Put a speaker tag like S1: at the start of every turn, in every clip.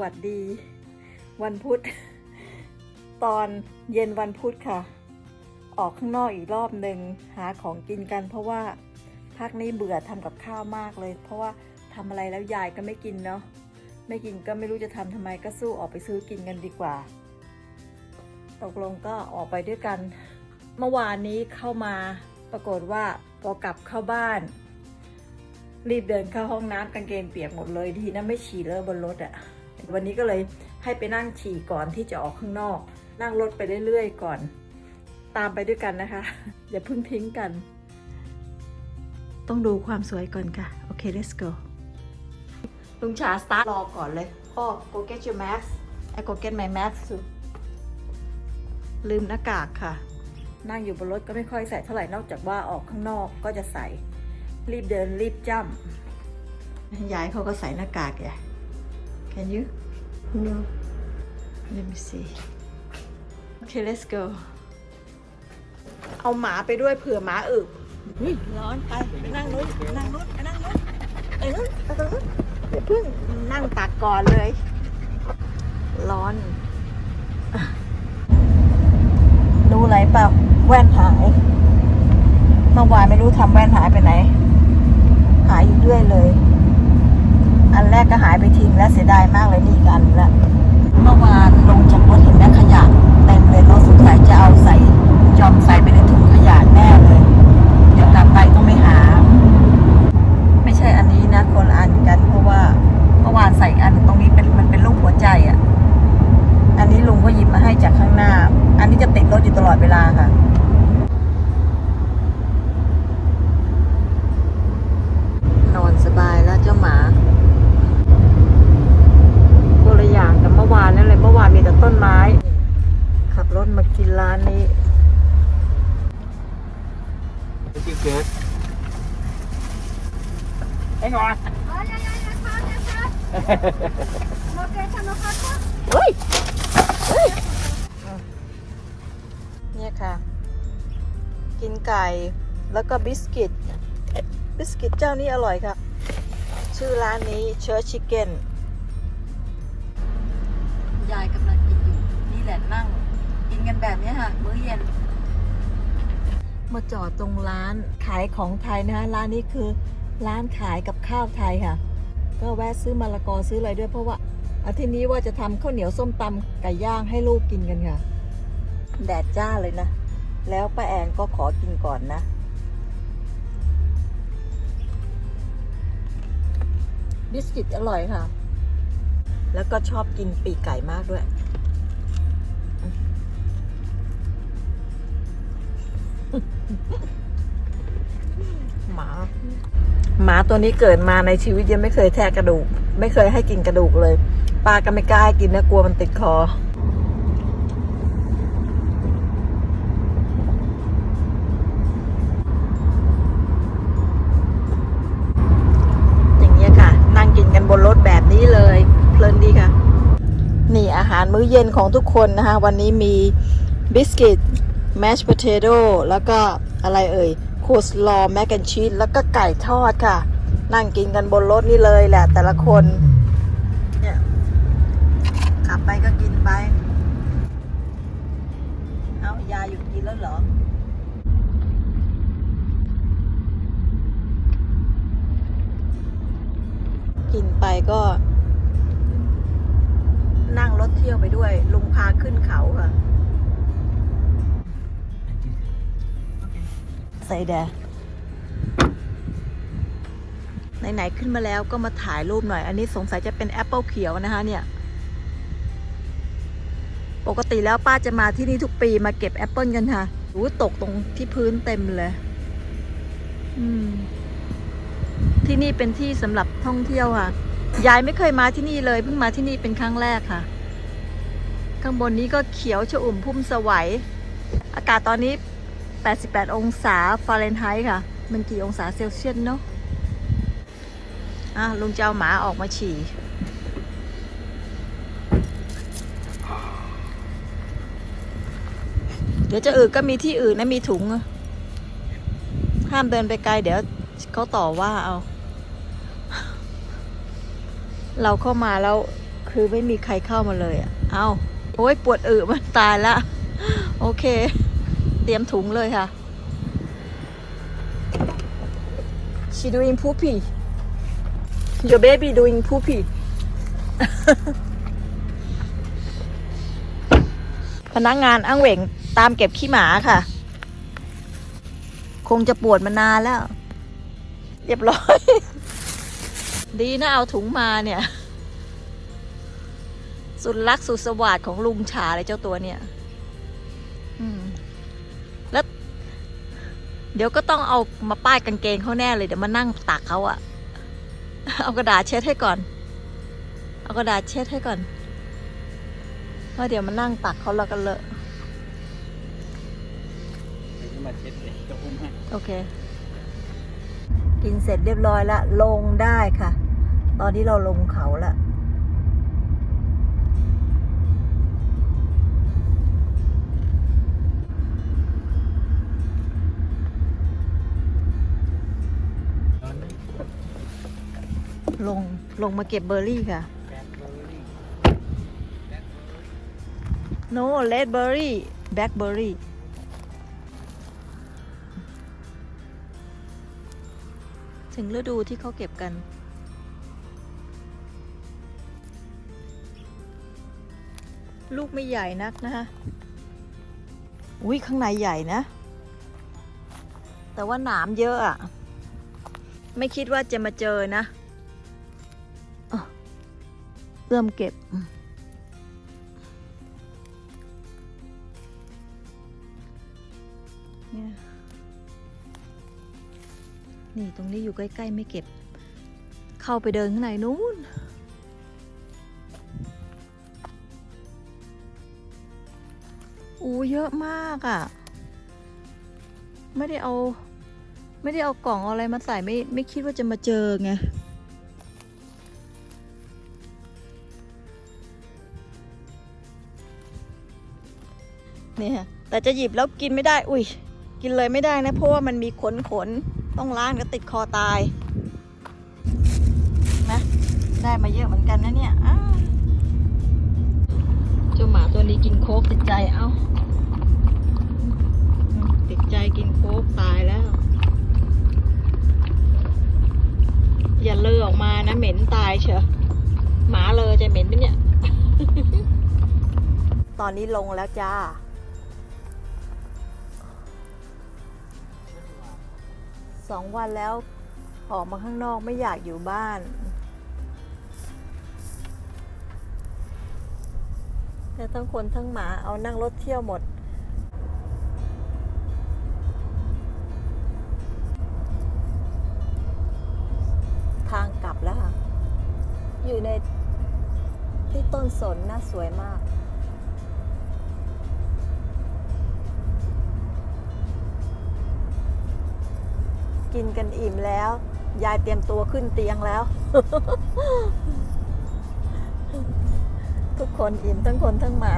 S1: วัสดี วันพุธ ตอนเย็นวันพุธค่ะ ออกข้างนอกอีกรอบหนึ่งหาของกินกัน เพราะว่าพักนี้เบื่อทำกับข้าวมากเลย เพราะว่าทำอะไรแล้วยายก็ไม่กินเนาะไม่กินก็ไม่รู้จะทำทำไมก็สู้ออกไปซื้อกินกันดีกว่า ตกลงก็ออกไปด้วยกัน เมื่อวานนี้เข้ามาปรากฏว่าพอกลับเข้าบ้าน รีบเดินเข้าห้องน้ำกางเกงเปียกหมดเลยดีนะไม่ฉี่เลอะบนรถอะ่ะ วันนี้ก็เลยให้ไปนั่งฉี่ก่อนที่จะออกข้างนอก นั่งรถไปเรื่อยๆก่อน ตามไปด้วยกันนะคะ อย่าเพิ่งทิ้งกัน ต้องดูความสวยก่อนค่ะ โอเค let's go ลุงชาสตาร์ทรอก่อนเลยพ่อ go get your mask I go get my mask too ลืมหน้ากากค่ะ นั่งอยู่บนรถก็ไม่ค่อยใส่เท่าไหร่นอกจากว่าออกข้างนอกก็จะใส่ รีบเดินรีบจ้ำยายเขาก็ใส่หน้ากากไง Can you No Let me see Okay let's go เอาหมาไปด้วยเผื่อหมาอึอุ๊ยร้อนไปไปนั่งนู้นไปนั่งนู้นไปนั่งนู้นไปนู้นไปตรงนู้นเดี๋ยวเพิ่งนั่งตักก่อนเลย ร้อนอะรู้อะไรเปล่า แว่นหาย เมื่อวานไม่รู้ทำแว่นหายไปไหน หายอยู่เรื่อยเลยอันแร กก็หายไปทิ้งแล้วเสียดายมากเลยนี่กันละเมื่อวานลงจากรถเห็นแม่ขยะเต็มเลยเราสงสัยจะเอาใส่จอมใส่ไปในถุงขยะแน่เลย เดี๋ยวกลับไปต้องไปหา ไม่ใช่อันนี้นะคนละอันกันเพราะว่าเมื่อวานใส่อันตรงนี้เป็นมันเป็นรูปหัวใจอะ่ะ อันนี้ลุงก็หยิบมาให้จากข้างหน้า อันนี้จะติดรถอยู่ตลอดเวลาค่ะ นอนสบายแล้วเจ้าหมาคนละอย่างกับเมื่อวานนั่นเลยเมื่อวานมีแต่ต้นไม้ ขับรถมากินร้านนี้
S2: Thank you, kid. Hang on.
S3: Ay, ay, ay, nakat, nakat. Magkesa nakat ko.
S1: เฮ้ยเฮ้ยเนี่ยค่ะ กินไก่แล้วก็บิสกิตบิสกิตเจ้านี้อร่อยค่ะ ชื่อร้านนี้เช r ร์ชิ c เก้นยายกำลังกินอยู่ นี่แหละนั่ง กินกันแบบนี้ค่ะ มื้อเย็น มาจอดตรงร้านขายของไทยนะคะร้านนี้คือ ร้านขายกับข้าวไทยค่ะ ก็แวะซื้อมะละกอซื้ออะไรด้วยเพราะว่าอาทิตย์นี้ว่าจะทำข้าวเหนียวส้มตำไก่ย่างให้ลูกกินกันค่ะ แดดจ้าเลยนะ แล้วป้าแอนก็ขอกินก่อนนะ บิสกิตอร่อยค่ะ แล้วก็ชอบกินปีกไก่มากด้วยหมา หมาตัวนี้เกิดมาในชีวิตยังไม่เคยแทะกระดูก ไม่เคยให้กินกระดูกเลยปลาก็ไม่กล้าให้กินนะกลัวมันติดคออย่างเงี้ยค่ะนั่งกินกันบนรถแบบนี้เลย เพลินดีค่ะ นี่อาหารมื้อเย็นของทุกคนนะคะ วันนี้มีบิสกิตแมช p o เ a t o แล้วก็อะไรเอ่ย คสลอแมกแอนชีสแล้วก็ไก่ทอดค่ะ นั่งกินกันบนรถนี่เลยแหละ แต่ละคนเนี่ยขับไปก็กินไป เอายาหยุดกินแล้วเหรอกินไปก็ นั่งรถเที่ยวไปด้วย ลุงพาขึ้นเขาค่ะ ใส่แดไหนๆขึ้นมาแล้วก็มาถ่ายรูปหน่อย อันนี้สงสัยจะเป็นแอปเปิลเขียวนะคะเนี่ย ปกติแล้วป้าจะมาที่นี่ทุกปีมาเก็บแอปเปิลกันค่ะรู้ตกตรงที่พื้นเต็มเลยที่นี่เป็นที่สำหรับท่องเที่ยวค่ะ ยายไม่เคยมาที่นี่เลย เพิ่งมาที่นี่เป็นครั้งแรกค่ะ ข้างบนนี้ก็เขียวชอุ่มพุ่มสวัย อากาศตอนนี้ 88 องศาฟาเรนไฮต์ค่ะ มันกี่องศาเซลเซียสเนาะอะลุงจะเอาหมาออกมาฉี่ เดี๋ยวจะอื่นก็มีที่อื่นนะมีถุง ห้ามเดินไปไกลเดี๋ยวเขาต่อว่าเอา เราเข้ามาแล้วคือไม่มีใครเข้ามาเลยอะเอาโอ้ยปวดอึมันตายละ โอเค ตรียมถุงเลยค่ะ she doing poopy your baby doing poopy พนักงานอ้างเหว่งตามเก็บขี้หมาค่ะ คงจะปวดมานานแล้ว เรียบร้อย ดีนะเอาถุงมาเนี่ย สุดรักสุดสวัสดของลุงฉาเลยเจ้าตัวเนี่ย แล้ว เดี๋ยวก็ต้องเอามาป้ายกางเกงเขาแน่เลยเดี๋ยวมานั่งตักเขาอะเอากระดาษเช็ดให้ก่อน เอากระดาษเช็ดให้ก่อนเพราะเดี๋ยวมานั่งตักเขาแล้วกันเลอะ
S2: เดี๋ยวมาเช็ดเลยจะอุ้มให้
S1: โอเค กินเสร็จเรียบร้อยละลงได้ค่ะ ตอนที่เราลงเขาละ ลงลงมาเก็บเบอร์รี่ค่ะ
S2: แบล็คเบอร์รี่
S1: no red berry blackberry ถึงฤดูที่เขาเก็บกันลูกไม่ใหญ่นักนะคะอุ้ยข้างในใหญ่นะ แต่ว่าหนามเยอะอะ ไม่คิดว่าจะมาเจอนะ เริ่มเก็บ นี่ตรงนี้อยู่ใกล้ ๆ ไม่เก็บ เข้าไปเดินข้างในนู้นอู้เยอะมากอะ่ะ ไม่ได้เอา ไม่ได้เอากล่องอะไรมาใส่ไม่ไม่คิดว่าจะมาเจอไง เนี่ยแต่จะหยิบแล้วกินไม่ได้ อุ้ยกินเลยไม่ได้นะเพราะว่ามันมีขนขนต้องล้างก็ติดคอตายนะได้มาเยอะเหมือนกันนะเนี่ยเจ้าหมาตัวนี้กินโคกติดใจเอ้าติดใจกินโคกตายแล้ว อย่าเลอออกมานะเหม็นตายเชียวหมาเลยจะเหม็นไหมเนี่ย ตอนนี้ลงแล้วจ้า สองวันแล้ว ออกมาข้างนอกไม่อยากอยู่บ้าน แต่ทั้งคนทั้งหมาเอานั่งรถเที่ยวหมด ทางกลับแล้วค่ะ อยู่ในที่ต้นสนน่าสวยมาก กินกันอิ่มแล้ว ยายเตรียมตัวขึ้นเตียงแล้ว ทุกคนอิ่มทั้งคนทั้งหมา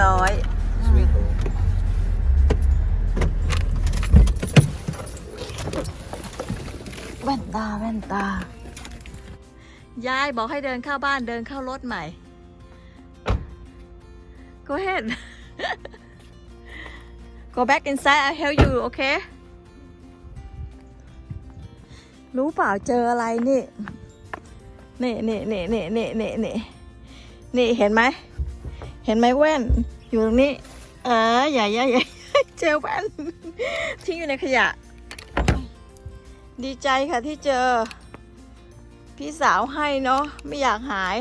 S1: ร้อยแว่นตาแว่นตา ยายบอกให้เดินเข้าบ้านเดินเข้ารถใหม่ go ahead go back inside I'll help you okay รู้เปล่าเจออะไรนี่ นี่นี่นี่นี่นี่นี่นี่เห็นไหม เห็นไหมแว่น อยู่ตรงนี้ เออใหญ่ใหญ่ใหญ่เจอแว่นทิ้งอยู่ในขยะ ดีใจค่ะที่เจอ พี่สาวให้เนาะไม่อยากหาย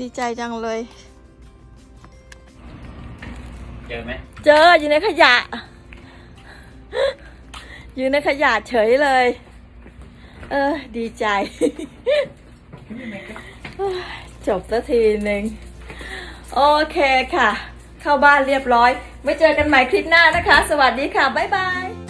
S1: ดีใจจังเลย
S2: เจอไหม
S1: เจออยู่ในขยะ อยู่ในขยะเฉยเลย เออ ดีใจ จบสักทีหนึ่ง โอเคค่ะ เข้าบ้านเรียบร้อย ไว้เจอกันใหม่คลิปหน้านะคะ สวัสดีค่ะ บ๊ายบาย